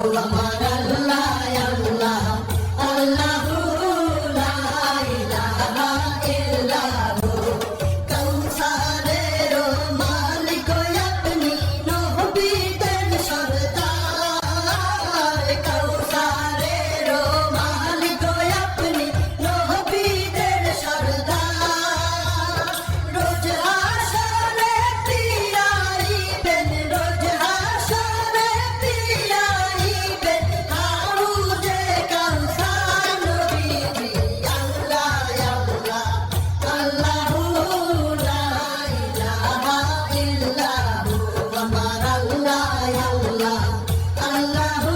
Allah আল্লাহ আল্লাহ